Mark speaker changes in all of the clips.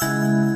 Speaker 1: 嗯。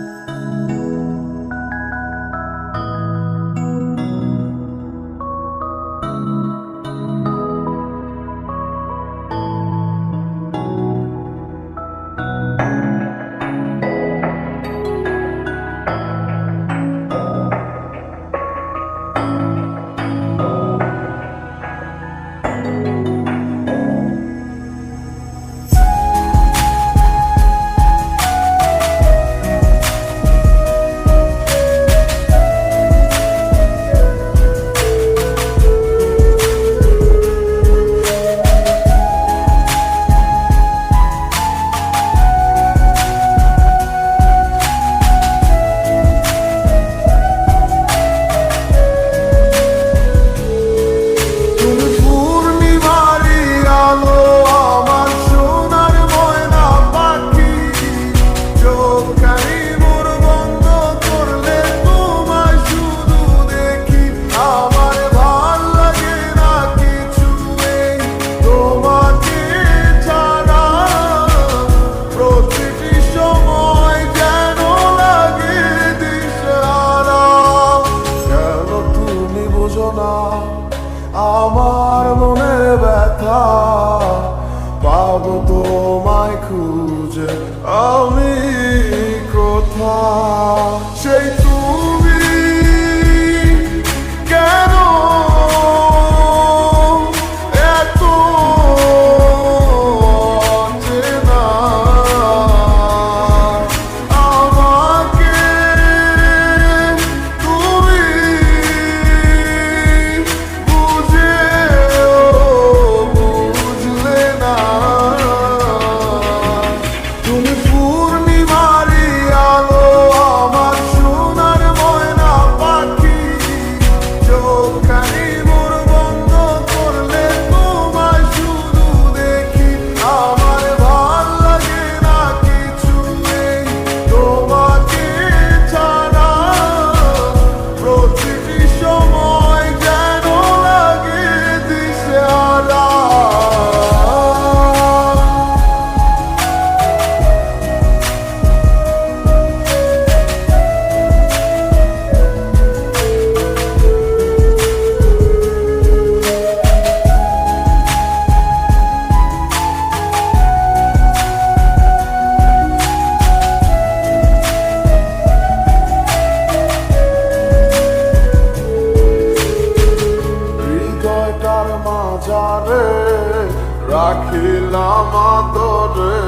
Speaker 1: রাখিলাম আদরে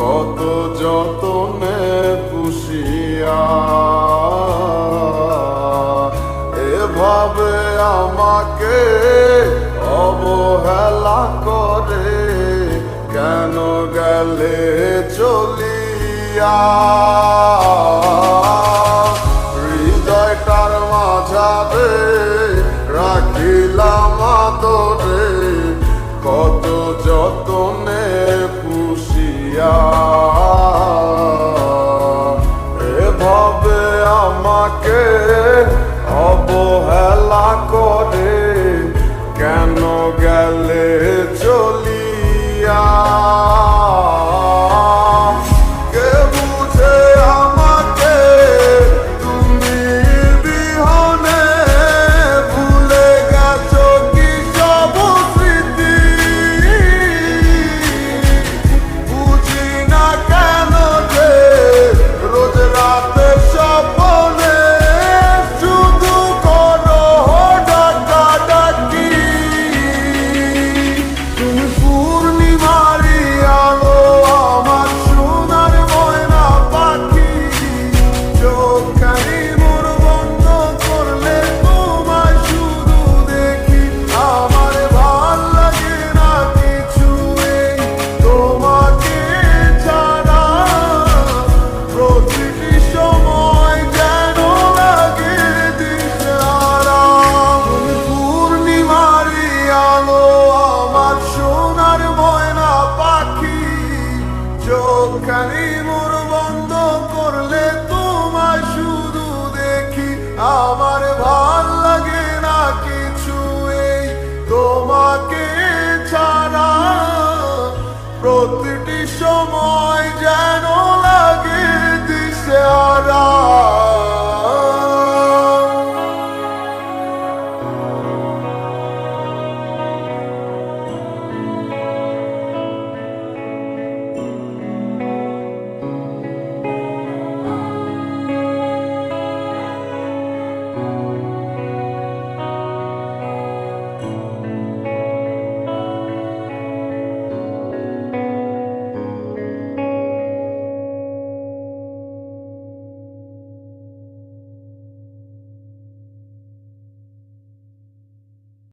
Speaker 1: কত যতনে পুষিয়া। এভাবে আমাকে অবহেলা করে কেন গেলে চলিয়া? কালি মোর বন্ধ করলে তোমায় শুধু দেখি। আমার ভালো লাগে না কিছু এই তোমাকে ছাড়া। প্রতিটি সময়